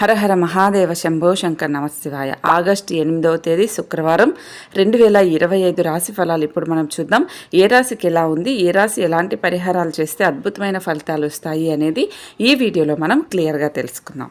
హరహర మహాదేవ శంభో శంకర్ నమశివాయ. ఆగస్టు ఎనిమిదవ తేదీ శుక్రవారం రెండు వేల ఇరవై ఐదు రాశి ఫలాలు ఇప్పుడు మనం చూద్దాం. ఏ రాశికి ఎలా ఉంది? ఏ రాశి ఎలాంటి పరిహారాలు చేస్తే అద్భుతమైన ఫలితాలు వస్తాయి అనేది ఈ వీడియోలో మనం క్లియర్గా తెలుసుకుందాం.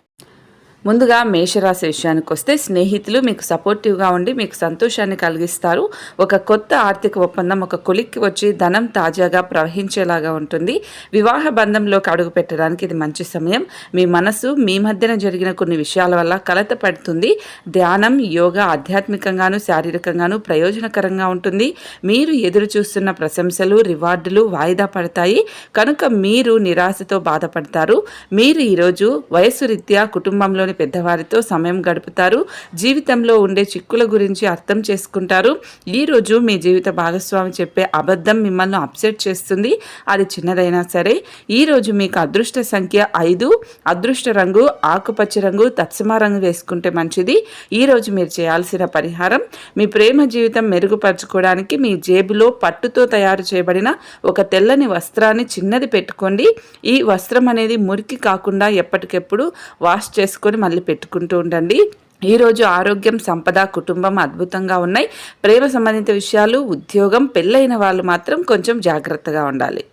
ముందుగా మేషరాశి విషయానికి వస్తే స్నేహితులు మీకు సపోర్టివ్గా ఉండి మీకు సంతోషాన్ని కలిగిస్తారు. ఒక కొత్త ఆర్థిక ఒప్పందం ఒక కొలిక్కి వచ్చి ధనం తాజాగా ప్రవహించేలాగా ఉంటుంది. వివాహ బంధంలోకి అడుగు పెట్టడానికి ఇది మంచి సమయం. మీ మనసు మీ మధ్యన జరిగిన కొన్ని విషయాల వల్ల కలత పడుతుంది. ధ్యానం యోగా ఆధ్యాత్మికంగాను శారీరకంగాను ప్రయోజనకరంగా ఉంటుంది. మీరు ఎదురు చూస్తున్న ప్రశంసలు రివార్డులు వాయిదా పడతాయి. కనుక మీరు నిరాశతో బాధపడతారు. మీరు ఈరోజు వయస్సు రీత్యా కుటుంబంలోని పెద్దవారితో సమయం గడుపుతారు. జీవితంలో ఉండే చిక్కుల గురించి అర్థం చేసుకుంటారు. ఈరోజు మీ జీవిత భాగస్వామి చెప్పే అబద్ధం మిమ్మల్ని అప్సెట్ చేస్తుంది. అది చిన్నదైనా సరే. ఈరోజు మీకు అదృష్ట సంఖ్య ఐదు. అదృష్ట రంగు ఆకుపచ్చ రంగు తత్సమా రంగు వేసుకుంటే మంచిది. ఈరోజు మీరు చేయాల్సిన పరిహారం మీ ప్రేమ జీవితం మెరుగుపరచుకోవడానికి మీ జేబులో పట్టుతో తయారు చేయబడిన ఒక తెల్లని వస్త్రాన్ని చిన్నది పెట్టుకోండి. ఈ వస్త్రం అనేది మురికి కాకుండా ఎప్పటికెప్పుడు వాష్ చేసుకొని మళ్ళీ పెట్టుకుంటూ ఉండండి. ఈరోజు ఆరోగ్యం సంపద కుటుంబం అద్భుతంగా ఉన్నాయి. ప్రేమ సంబంధిత విషయాలు ఉద్యోగం పెళ్ళైన వాళ్ళు మాత్రం కొంచెం జాగ్రత్తగా ఉండాలి.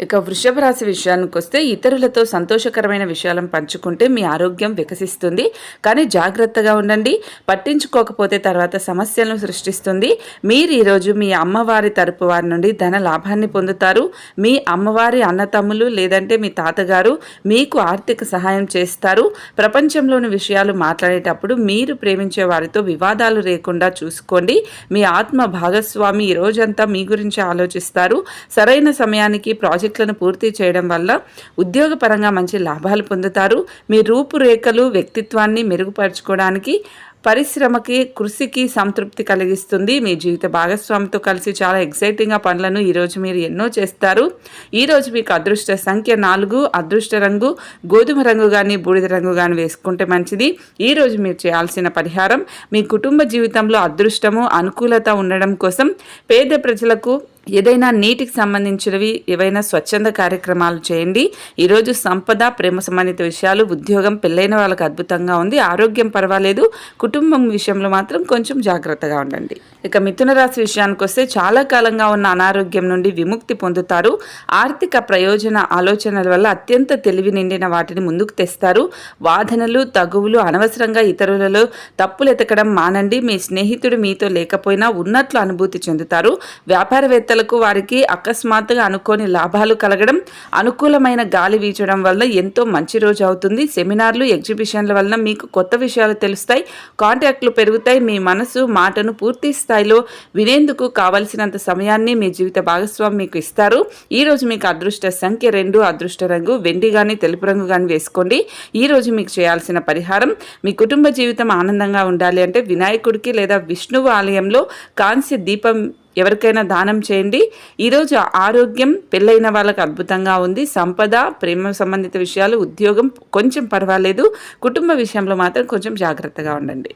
ఇక వృషభ రాశి విషయానికి వస్తే ఇతరులతో సంతోషకరమైన విషయాలను పంచుకుంటే మీ ఆరోగ్యం వికసిస్తుంది. కానీ జాగ్రత్తగా ఉండండి. పట్టించుకోకపోతే తర్వాత సమస్యలను సృష్టిస్తుంది. మీరు ఈరోజు మీ అమ్మవారి తరపు వారి నుండి ధన లాభాన్ని పొందుతారు. మీ అమ్మవారి అన్నతమ్ములు లేదంటే మీ తాతగారు మీకు ఆర్థిక సహాయం చేస్తారు. ప్రపంచంలోని విషయాలు మాట్లాడేటప్పుడు మీరు ప్రేమించే వారితో వివాదాలు లేకుండా చూసుకోండి. మీ ఆత్మ భాగస్వామి ఈ రోజంతా మీ గురించి ఆలోచిస్తారు. సరైన సమయానికి ప్రాజెక్ట్ ప్రాజెక్టులను పూర్తి చేయడం వల్ల ఉద్యోగపరంగా మంచి లాభాలు పొందుతారు. మీ రూపురేఖలు వ్యక్తిత్వాన్ని మెరుగుపరచుకోవడానికి పరిశ్రమకి కృషికి సంతృప్తి కలిగిస్తుంది. మీ జీవిత భాగస్వామితో కలిసి చాలా ఎక్సైటింగ్గా పనులను ఈరోజు మీరు ఎన్నో చేస్తారు. ఈరోజు మీకు అదృష్ట సంఖ్య నాలుగు అదృష్ట రంగు గోధుమ రంగు కానీ బూడిద రంగు కానీ వేసుకుంటే మంచిది. ఈరోజు మీరు చేయాల్సిన పరిహారం మీ కుటుంబ జీవితంలో అదృష్టము అనుకూలత ఉండడం కోసం పేద ప్రజలకు ఏదైనా నీటికి సంబంధించినవి ఏవైనా స్వచ్ఛంద కార్యక్రమాలు చేయండి. ఈరోజు సంపద ప్రేమ సంబంధిత విషయాలు ఉద్యోగం పెళ్ళైన వాళ్ళకి అద్భుతంగా ఉంది. ఆరోగ్యం పర్వాలేదు. కుటుంబం విషయంలో మాత్రం కొంచెం జాగ్రత్తగా ఉండండి. ఇక మిథున రాశి విషయానికి వస్తే చాలా కాలంగా ఉన్న అనారోగ్యం నుండి విముక్తి పొందుతారు. ఆర్థిక ప్రయోజన ఆలోచనల వల్ల అత్యంత తెలివి నిండిన వాటిని ముందుకు తెస్తారు. వాదనలు తగువులు అనవసరంగా ఇతరులలో తప్పులు ఎతకడం మానండి. మీ స్నేహితుడు మీతో లేకపోయినా ఉన్నట్లు అనుభూతి చెందుతారు. వ్యాపారవేత్త వేత్తలకు వారికి అకస్మాత్తుగా అనుకోని లాభాలు కలగడం అనుకూలమైన గాలి వీచడం వల్ల ఎంతో మంచి రోజు అవుతుంది. సెమినార్లు ఎగ్జిబిషన్ల వల్ల మీకు కొత్త విషయాలు తెలుస్తాయి. కాంటాక్ట్లు పెరుగుతాయి. మీ మనసు మాటను పూర్తి స్థాయిలో వినేందుకు కావలసినంత సమయాన్ని మీ జీవిత భాగస్వామి మీకు ఇస్తారు. ఈ రోజు మీకు అదృష్ట సంఖ్య రెండు అదృష్ట రంగు వెండి కానీ తెలుపు రంగు కానీ వేసుకోండి. ఈ రోజు మీకు చేయాల్సిన పరిహారం మీ కుటుంబ జీవితం ఆనందంగా ఉండాలి అంటే వినాయకుడికి లేదా విష్ణువు ఆలయంలో కాంస్య దీపం ఎవరికైనా దానం చేయండి. ఈరోజు ఆరోగ్యం పెళ్ళైన వాళ్ళకి అద్భుతంగా ఉంది. సంపద ప్రేమ సంబంధిత విషయాలు ఉద్యోగం కొంచెం పర్వాలేదు. కుటుంబ విషయంలో మాత్రం కొంచెం జాగ్రత్తగా ఉండండి.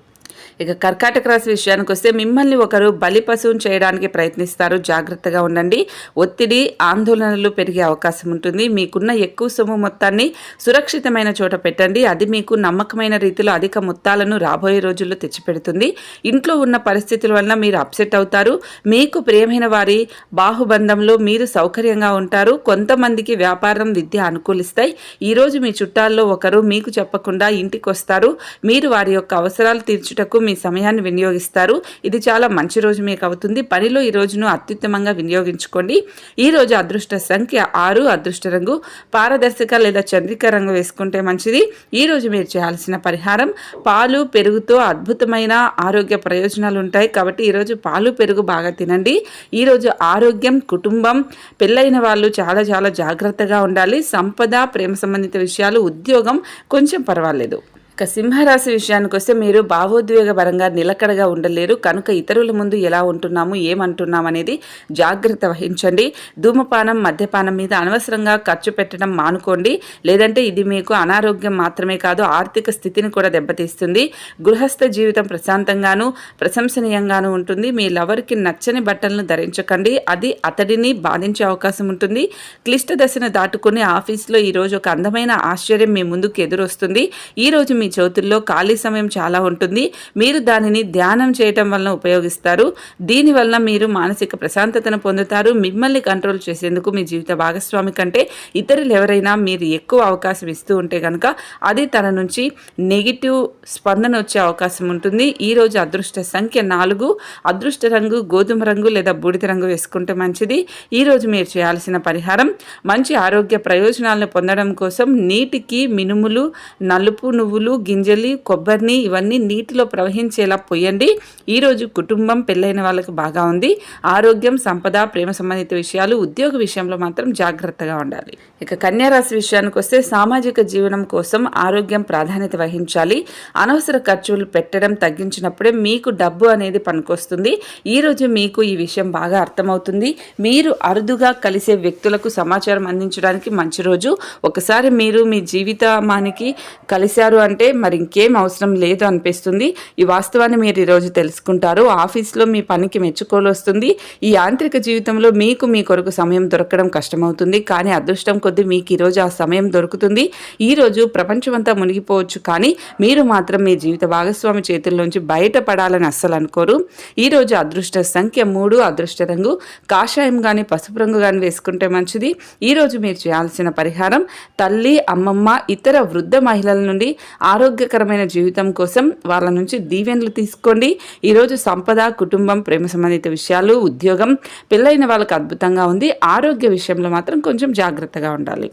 ఇక కర్కాటక రాశి విషయానికి వస్తే మిమ్మల్ని ఒకరు బలి పశువును చేయడానికి ప్రయత్నిస్తారు. జాగ్రత్తగా ఉండండి. ఒత్తిడి ఆందోళనలు పెరిగే అవకాశం ఉంటుంది. మీకున్న ఎక్కువ సొమ్ము మొత్తాన్ని సురక్షితమైన చోట పెట్టండి. అది మీకు నమ్మకమైన రీతిలో అధిక మొత్తాలను రాబోయే రోజుల్లో తెచ్చిపెడుతుంది. ఇంట్లో ఉన్న పరిస్థితుల వలన మీరు అప్సెట్ అవుతారు. మీకు ప్రియమైన వారి బాహుబంధంలో మీరు సౌకర్యంగా ఉంటారు. కొంతమందికి వ్యాపారం విద్య అనుకూలిస్తాయి. ఈరోజు మీ చుట్టాల్లో ఒకరు మీకు చెప్పకుండా ఇంటికి వస్తారు మీరు వారి యొక్క అవసరాలు తీర్చుటకు మీ సమయాన్ని వినియోగిస్తారు. ఇది చాలా మంచి రోజు మీకు అవుతుంది పనిలో ఈ రోజును అత్యుత్తమంగా వినియోగించుకోండి. ఈ రోజు అదృష్ట సంఖ్య ఆరు అదృష్ట రంగు. పారదర్శక లేదా చంద్రిక రంగు వేసుకుంటే మంచిది. ఈ రోజు మీరు చేయాల్సిన పరిహారం పాలు పెరుగుతో అద్భుతమైన ఆరోగ్య ప్రయోజనాలు ఉంటాయి కాబట్టి ఈరోజు పాలు పెరుగు బాగా తినండి. ఈరోజు ఆరోగ్యం కుటుంబం పెళ్ళైన వాళ్ళు చాలా చాలా జాగ్రత్తగా ఉండాలి. సంపద ప్రేమ సంబంధిత విషయాలు ఉద్యోగం కొంచెం పర్వాలేదు. ఇక సింహరాశి విషయానికి వస్తే మీరు భావోద్వేగపరంగా నిలకడగా ఉండలేరు. కనుక ఇతరుల ముందు ఎలా ఉంటున్నాము ఏమంటున్నాం అనేది జాగ్రత్త వహించండి. ధూమపానం మద్యపానం మీద అనవసరంగా ఖర్చు పెట్టడం మానుకోండి. లేదంటే ఇది మీకు అనారోగ్యం మాత్రమే కాదు ఆర్థిక స్థితిని కూడా దెబ్బతీస్తుంది. గృహస్థ జీవితం ప్రశాంతంగాను ప్రశంసనీయంగాను ఉంటుంది. మీ లవర్కి నచ్చని బట్టలను ధరించకండి. అది అతడిని బాధించే అవకాశం ఉంటుంది. క్లిష్ట దశను దాటుకుని ఆఫీస్లో ఈరోజు ఒక అందమైన ఆశ్చర్యం మీ ముందుకు ఎదురొస్తుంది. ఈరోజు మీ చేతుల్లో ఖాళీ సమయం చాలా ఉంటుంది. మీరు దానిని ధ్యానం చేయటం వలన ఉపయోగిస్తారు. దీనివల్ల మీరు మానసిక ప్రశాంతతను పొందుతారు. మిమ్మల్ని కంట్రోల్ చేసేందుకు మీ జీవిత భాగస్వామి కంటే ఇతరులు ఎవరైనా మీరు ఎక్కువ అవకాశం ఇస్తూ ఉంటే కనుక అది తన నుంచి నెగిటివ్ స్పందన వచ్చే అవకాశం ఉంటుంది. ఈ రోజు అదృష్ట సంఖ్య నాలుగు. అదృష్ట రంగు గోధుమ రంగు లేదా బూడిద రంగు వేసుకుంటే మంచిది. ఈరోజు మీరు చేయాల్సిన పరిహారం మంచి ఆరోగ్య ప్రయోజనాలను పొందడం కోసం నీటికి మినుములు నలుపు నువ్వులు గింజలు కొబ్బరిని ఇవన్నీ నీటిలో ప్రవహించేలా పోయండి. ఈరోజు కుటుంబం పెళ్ళైన వాళ్ళకి బాగా ఉంది. ఆరోగ్యం సంపద ప్రేమ సంబంధిత విషయాలు ఉద్యోగ విషయంలో మాత్రం జాగ్రత్తగా ఉండాలి. ఇక కన్యారాశి విషయానికి వస్తే సామాజిక జీవనం కోసం ఆరోగ్యం ప్రాధాన్యత వహించాలి. అనవసర ఖర్చులు పెట్టడం తగ్గించినప్పుడే మీకు డబ్బు అనేది పనికొస్తుంది. ఈరోజు మీకు ఈ విషయం బాగా అర్థమవుతుంది. మీరు అరుదుగా కలిసే వ్యక్తులకు సమాచారం అందించడానికి మంచి రోజు. ఒకసారి మీరు మీ జీవితామానికి కలిశారు అంటే మరి ఇంకేం అవసరం లేదు అనిపిస్తుంది. ఈ వాస్తవాన్ని మీరు ఈరోజు తెలుసుకుంటారు. ఆఫీస్లో మీ పనికి మెచ్చుకోలు వస్తుంది. ఈ యాంత్రిక జీవితంలో మీకు మీ కొరకు సమయం దొరకడం కష్టమవుతుంది. కానీ అదృష్టం కొద్దీ మీకు ఈరోజు ఆ సమయం దొరుకుతుంది. ఈరోజు ప్రపంచమంతా మునిగిపోవచ్చు. కానీ మీరు మాత్రం మీ జీవిత భాగస్వామి చేతుల్లోంచి బయటపడాలని అస్సలు అనుకోరు. ఈరోజు అదృష్ట సంఖ్య మూడు అదృష్ట రంగు. కాషాయం కానీ పసుపు రంగు కానీ వేసుకుంటే మంచిది. ఈరోజు మీరు చేయాల్సిన పరిహారం తల్లి అమ్మమ్మ ఇతర వృద్ధ మహిళల నుండి ఆరోగ్యకరమైన జీవితం కోసం వాళ్ళ నుంచి దీవెనలు తీసుకోండి. ఈరోజు సంపద కుటుంబం ప్రేమ సంబంధిత విషయాలు ఉద్యోగం పెళ్ళైన వాళ్ళకి అద్భుతంగా ఉంది. ఆరోగ్య విషయంలో మాత్రం కొంచెం జాగ్రత్తగా ఉండాలి.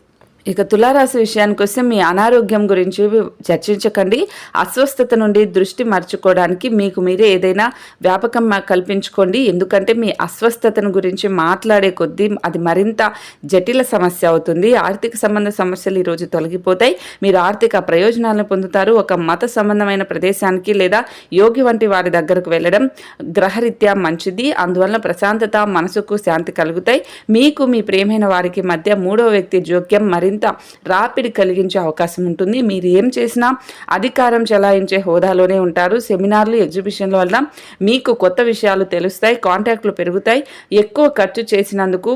ఇక తులారాశి విషయానికి వస్తే మీ అనారోగ్యం గురించి చర్చించకండి. అస్వస్థత నుండి దృష్టి మర్చుకోవడానికి మీకు మీరే ఏదైనా వ్యాపకం కల్పించుకోండి. ఎందుకంటే మీ అస్వస్థతను గురించి మాట్లాడే కొద్దీ అది మరింత జటిల సమస్య అవుతుంది. ఆర్థిక సంబంధ సమస్యలు ఈరోజు తొలగిపోతాయి. మీరు ఆర్థిక ప్రయోజనాలను పొందుతారు. ఒక మత సంబంధమైన ప్రదేశానికి లేదా యోగి వంటి వారి దగ్గరకు వెళ్ళడం గ్రహరీత్యా మంచిది. అందువల్ల ప్రశాంతత మనసుకు శాంతి కలుగుతాయి. మీకు మీ ప్రేమైన వారికి మధ్య మూడో వ్యక్తి జోక్యం మరింత మరింత రాపిడి కలిగించే అవకాశం ఉంటుంది. మీరు ఏం చేసినా అధికారం చెలాయించే హోదాలోనే ఉంటారు. సెమినార్లు ఎగ్జిబిషన్ల వల్ల మీకు కొత్త విషయాలు తెలుస్తాయి కాంటాక్ట్లు పెరుగుతాయి. ఎక్కువ ఖర్చు చేసినందుకు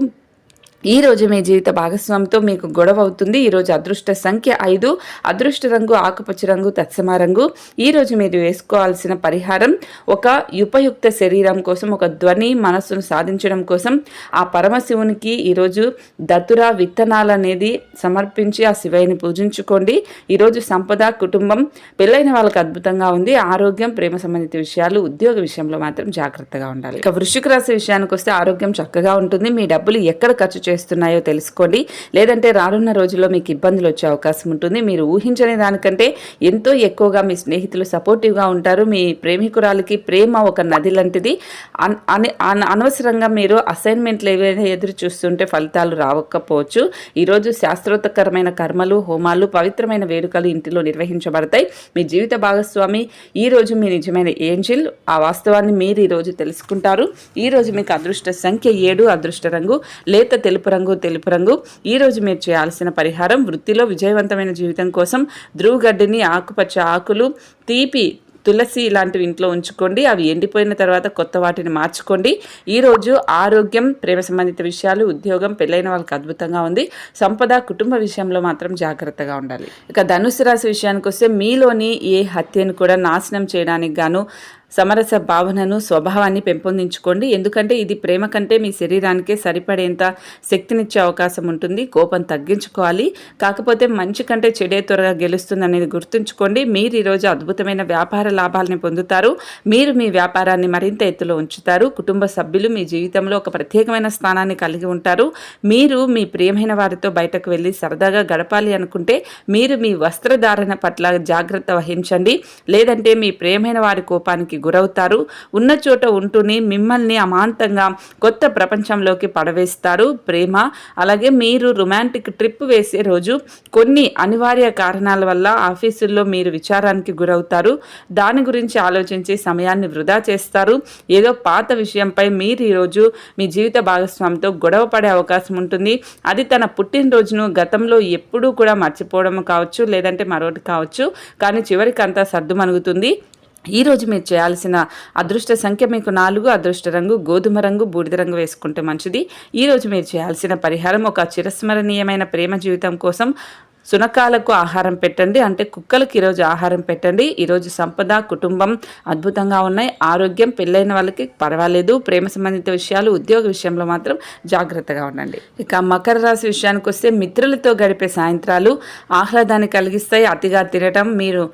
ఈ రోజు మీ జీవిత భాగస్వామితో మీకు గొడవ అవుతుంది. ఈరోజు అదృష్ట సంఖ్య ఐదు. అదృష్ట రంగు ఆకుపచ్చ రంగు తత్సమ రంగు. ఈరోజు మీరు వేసుకోవాల్సిన పరిహారం ఒక ఉపయుక్త శరీరం కోసం ఒక ధ్వని మనస్సును సాధించడం కోసం. ఆ పరమశివునికి ఈరోజు దతుర విత్తనాలు అనేది సమర్పించి ఆ శివయ్యని పూజించుకోండి. ఈరోజు సంపద కుటుంబం పెళ్ళైన వాళ్ళకి అద్భుతంగా ఉంది. ఆరోగ్యం ప్రేమ సంబంధిత విషయాలు ఉద్యోగ విషయంలో మాత్రం జాగ్రత్తగా ఉండాలి. ఇక వృషిక రాశి విషయానికి వస్తే ఆరోగ్యం చక్కగా ఉంటుంది. మీ డబ్బులు ఎక్కడ ఖర్చు చేస్తున్నాయో తెలుసుకోండి. లేదంటే రానున్న రోజుల్లో మీకు ఇబ్బందులు వచ్చే అవకాశం ఉంటుంది. మీరు ఊహించని దానికంటే ఎంతో ఎక్కువగా మీ స్నేహితులు సపోర్టివ్గా ఉంటారు. మీ ప్రేమికురాలకి ప్రేమ ఒక నది లాంటిది. అనవసరంగా మీరు అసైన్మెంట్లు ఏవైనా ఎదురు చూస్తుంటే ఫలితాలు రావకపోవచ్చు. ఈరోజు శాస్త్రోత్తకరమైన కర్మలు హోమాలు పవిత్రమైన వేడుకలు ఇంటిలో నిర్వహించబడతాయి. మీ జీవిత భాగస్వామి ఈరోజు మీ నిజమైన ఏంజిల్. ఆ వాస్తవాన్ని మీరు ఈరోజు తెలుసుకుంటారు. ఈరోజు మీకు అదృష్ట సంఖ్య ఏడు అదృష్ట రంగు. లేత తెలుపు తెలుపు రంగు తెలుపు రంగు. ఈరోజు మీరు చేయాల్సిన పరిహారం వృత్తిలో విజయవంతమైన జీవితం కోసం ధ్రువగడ్డిని ఆకుపచ్చ ఆకులు తీపి తులసి ఇలాంటివి ఇంట్లో ఉంచుకోండి. అవి ఎండిపోయిన తర్వాత కొత్త వాటిని మార్చుకోండి. ఈరోజు ఆరోగ్యం ప్రేమ సంబంధిత విషయాలు ఉద్యోగం పెళ్ళైన వాళ్ళకి అద్భుతంగా ఉంది. సంపద కుటుంబ విషయంలో మాత్రం జాగ్రత్తగా ఉండాలి. ఇక ధనుసు రాశి విషయానికి వస్తే మీలోని ఏ హత్యను కూడా నాశనం చేయడానికి గాను సమరస భావనను స్వభావాన్ని పెంపొందించుకోండి. ఎందుకంటే ఇది ప్రేమ కంటే మీ శరీరానికే సరిపడేంత శక్తినిచ్చే అవకాశం ఉంటుంది. కోపం తగ్గించుకోవాలి. కాకపోతే మంచి కంటే చెడే త్వరగా గెలుస్తుంది అనేది గుర్తుంచుకోండి. మీరు ఈరోజు అద్భుతమైన వ్యాపార లాభాలని పొందుతారు. మీరు మీ వ్యాపారాన్ని మరింత ఎత్తులో ఉంచుతారు. కుటుంబ సభ్యులు మీ జీవితంలో ఒక ప్రత్యేకమైన స్థానాన్ని కలిగి ఉంటారు. మీరు మీ ప్రియమైన వారితో బయటకు వెళ్ళి సరదాగా గడపాలి అనుకుంటే మీరు మీ వస్త్రధారణ పట్ల జాగ్రత్త వహించండి. లేదంటే మీ ప్రియమైన వారి కోపానికి గురవుతారు. ఉన్న చోట ఉంటూనే మిమ్మల్ని అమాంతంగా కొత్త ప్రపంచంలోకి పడవేస్తారు. ప్రేమ అలాగే మీరు రొమాంటిక్ ట్రిప్ వేసే రోజు కొన్ని అనివార్య కారణాల వల్ల ఆఫీసుల్లో మీరు విచారానికి గురవుతారు. దాని గురించి ఆలోచించి సమయాన్ని వృధా చేస్తారు. ఏదో పాత విషయంపై మీరు ఈరోజు మీ జీవిత భాగస్వామితో గొడవ పడే అవకాశం ఉంటుంది. అది తన పుట్టినరోజును గతంలో ఎప్పుడూ కూడా మర్చిపోవడం కావచ్చు లేదంటే మరొకటి కావచ్చు కానీ చివరికి అంతా సర్దుమణుగుతుంది. ఈరోజు మీరు చేయాల్సిన అదృష్ట సంఖ్య మీకు నాలుగు అదృష్ట రంగు గోధుమ రంగు బూడిద రంగు వేసుకుంటే మంచిది. ఈరోజు మీరు చేయాల్సిన పరిహారం ఒక చిరస్మరణీయమైన ప్రేమ జీవితం కోసం సునకాలకు ఆహారం పెట్టండి. అంటే కుక్కలకు ఈరోజు ఆహారం పెట్టండి. ఈరోజు సంపద కుటుంబం అద్భుతంగా ఉన్నాయి. ఆరోగ్యం పెళ్ళైన వాళ్ళకి పర్వాలేదు. ప్రేమ సంబంధిత విషయాలు ఉద్యోగ విషయంలో మాత్రం జాగ్రత్తగా ఉండండి. ఇక మకర రాశి విషయానికి వస్తే మిత్రులతో గడిపే సాయంత్రాలు ఆహ్లాదాన్ని కలిగిస్తాయి. అతిగా తినటం మీరు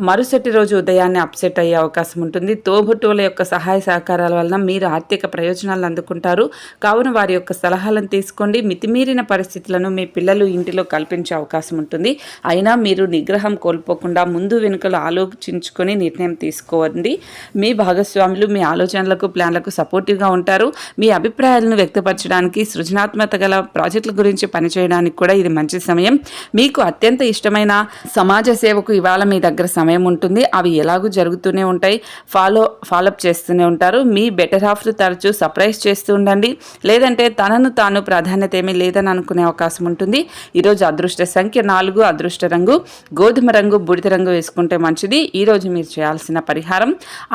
మరుసటి రోజు ఉదయాన్నే అప్సెట్ అయ్యే అవకాశం ఉంటుంది. తోబుట్టువుల యొక్క సహాయ సహకారాల వలన మీరు ఆర్థిక ప్రయోజనాలను అందుకుంటారు. కావున వారి యొక్క సలహాలను తీసుకోండి. మితిమీరిన పరిస్థితులను మీ పిల్లలు ఇంటిలో కల్పించే అవకాశం ఉంటుంది. అయినా మీరు నిగ్రహం కోల్పోకుండా ముందు వెనుకలు ఆలోచించుకొని నిర్ణయం తీసుకోండి. మీ భాగస్వాములు మీ ఆలోచనలకు ప్లాన్లకు సపోర్టివ్గా ఉంటారు. మీ అభిప్రాయాలను వ్యక్తపరచడానికి సృజనాత్మక గల ప్రాజెక్టుల గురించి పనిచేయడానికి కూడా ఇది మంచి సమయం. మీకు అత్యంత ఇష్టమైన సమాజ సేవకు ఇవాళ మీ దగ్గర సమయం ఉంటుంది. అవి ఎలాగూ జరుగుతూనే ఉంటాయి. ఫాలో ఫాలోఅప్ చేస్తూనే ఉంటారు. మీ బెటర్ హాఫ్ తరచూ సర్ప్రైజ్ చేస్తూ ఉండండి. లేదంటే తనను తాను ప్రాధాన్యత ఏమీ లేదని అనుకునే అవకాశం ఉంటుంది. ఈరోజు అదృష్ట సంఖ్య నాలుగు అదృష్ట రంగు గోధుమ రంగు బుడిద రంగు వేసుకుంటే మంచిది. ఈరోజు మీరు చేయాల్సిన పరిహారం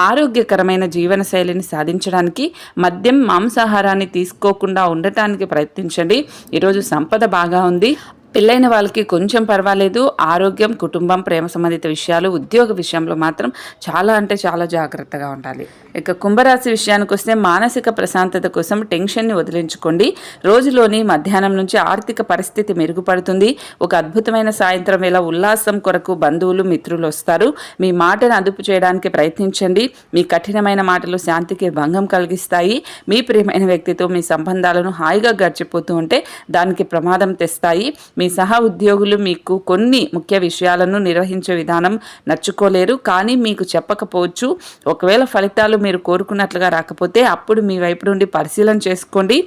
ఆరోగ్యకరమైన జీవన శైలిని సాధించడానికి మద్యం మాంసాహారాన్ని తీసుకోకుండా ఉండటానికి ప్రయత్నించండి. ఈరోజు సంపద బాగా ఉంది. పెళ్ళైన వాళ్ళకి కొంచెం పర్వాలేదు. ఆరోగ్యం కుటుంబం ప్రేమ సంబంధిత విషయాలు ఉద్యోగ విషయంలో మాత్రం చాలా అంటే చాలా జాగ్రత్తగా ఉండాలి. ఇక కుంభరాశి విషయానికి వస్తే మానసిక ప్రశాంతత కోసం టెన్షన్ని వదిలించుకోండి. రోజులోని మధ్యాహ్నం నుంచి ఆర్థిక పరిస్థితి మెరుగుపడుతుంది. ఒక అద్భుతమైన సాయంత్రం వేళ ఉల్లాసం కొరకు బంధువులు మిత్రులు వస్తారు. మీ మాటను అదుపు చేయడానికి ప్రయత్నించండి. మీ కఠినమైన మాటలు శాంతికి భంగం కలిగిస్తాయి. మీ ప్రియమైన వ్యక్తితో మీ సంబంధాలను హాయిగా గడిచిపోతూ ఉంటే దానికి ప్రమాదం తెస్తాయి. మీ సహ ఉద్యోగులు మీకు కొన్ని ముఖ్య విషయాలను నిర్వహించే విధానం నచ్చుకోలేరు. కానీ మీకు చెప్పకపోవచ్చు ఒకవేళ ఫలితాలు మీరు కోరుకున్నట్లుగా రాకపోతే అప్పుడు మీ వైపు నుండి పరిశీలన చేసుకోండి.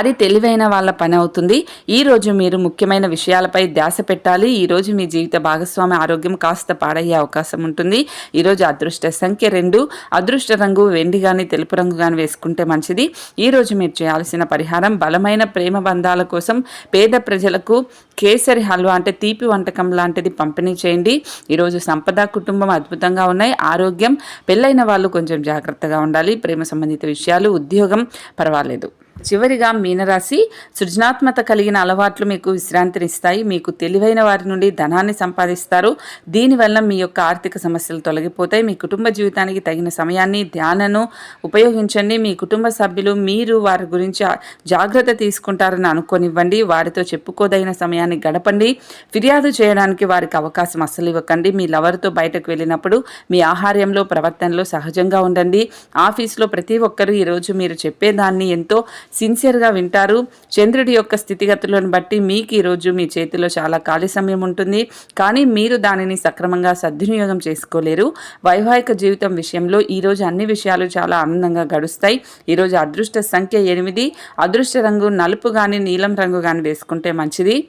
అది తెలివైన వాళ్ళ పని అవుతుంది. ఈ రోజు మీరు ముఖ్యమైన విషయాలపై ధ్యాస పెట్టాలి. ఈ రోజు మీ జీవిత భాగస్వామి ఆరోగ్యం కాస్త పాడయ్యే అవకాశం ఉంటుంది. ఈరోజు అదృష్ట సంఖ్య రెండు. అదృష్ట రంగు వెండి కానీ తెలుపు రంగు కానీ వేసుకుంటే మంచిది. ఈ రోజు మీరు చేయాల్సిన పరిహారం బలమైన ప్రేమ బంధాల కోసం పేద ప్రజలకు కేసరి హల్వా అంటే తీపి వంటకం లాంటిది పంపిణీ చేయండి. ఈరోజు సంపద కుటుంబం అద్భుతంగా ఉన్నాయి. ఆరోగ్యం పెళ్ళైన వాళ్ళు కొంచెం జాగ్రత్తగా ఉండాలి. ప్రేమ సంబంధిత విషయాలు ఉద్యోగం పర్వాలేదు. చివరిగా మీనరాశి సృజనాత్మక కలిగిన అలవాట్లు మీకు విశ్రాంతినిస్తాయి. మీకు తెలివైన వారి నుండి ధనాన్ని సంపాదిస్తారు. దీనివల్ల మీ యొక్క ఆర్థిక సమస్యలు తొలగిపోతాయి. మీ కుటుంబ జీవితానికి తగిన సమయాన్ని ధ్యానను ఉపయోగించండి. మీ కుటుంబ సభ్యులు మీరు వారి గురించి జాగ్రత్త తీసుకుంటారని అనుకోనివ్వండి. వారితో చెప్పుకోదగిన సమయాన్ని గడపండి. ఫిర్యాదు చేయడానికి వారికి అవకాశం అస్సలు ఇవ్వకండి. మీ లవర్తో బయటకు వెళ్ళినప్పుడు మీ ఆహార్యంలో ప్రవర్తనలో సహజంగా ఉండండి. ఆఫీస్లో ప్రతి ఒక్కరూ ఈరోజు మీరు చెప్పేదాన్ని ఎంతో సిన్సియర్గా వింటారు. చంద్రుడి యొక్క స్థితిగతులను బట్టి మీకు ఈరోజు మీ చేతిలో చాలా ఖాళీ సమయం ఉంటుంది. కానీ మీరు దానిని సక్రమంగా సద్వినియోగం చేసుకోలేరు. వైవాహిక జీవితం విషయంలో ఈరోజు అన్ని విషయాలు చాలా ఆనందంగా గడుస్తాయి. ఈరోజు అదృష్ట సంఖ్య ఎనిమిది. అదృష్ట రంగు నలుపు కానీ నీలం రంగు కానీ వేసుకుంటే మంచిది.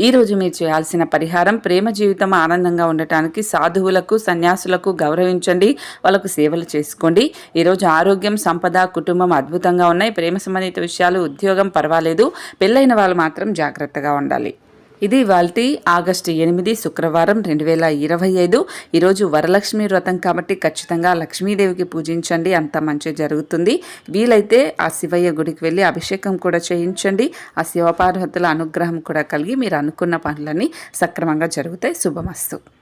ఈరోజు మీరు చేయాల్సిన పరిహారం ప్రేమ జీవితం ఆనందంగా ఉండటానికి సాధువులకు సన్యాసులకు గౌరవించండి. వాళ్ళకు సేవలు చేసుకోండి. ఈరోజు ఆరోగ్యం సంపద కుటుంబం అద్భుతంగా ఉన్నాయి. ప్రేమ సంబంధిత విషయాలు ఉద్యోగం పర్వాలేదు. పెళ్ళైన వాళ్ళు మాత్రం జాగ్రత్తగా ఉండాలి. ఇది వాల్టి ఆగస్టు ఎనిమిది శుక్రవారం రెండు వేల ఇరవై ఐదు. ఈరోజు వరలక్ష్మి వ్రతం కాబట్టి ఖచ్చితంగా లక్ష్మీదేవికి పూజించండి. అంత మంచి జరుగుతుంది. వీలైతే ఆ శివయ్య గుడికి వెళ్ళి అభిషేకం కూడా చేయించండి. ఆ శివపార్వతుల అనుగ్రహం కూడా కలిగి మీరు అనుకున్న పనులన్నీ సక్రమంగా జరుగుతాయి. శుభమస్తు.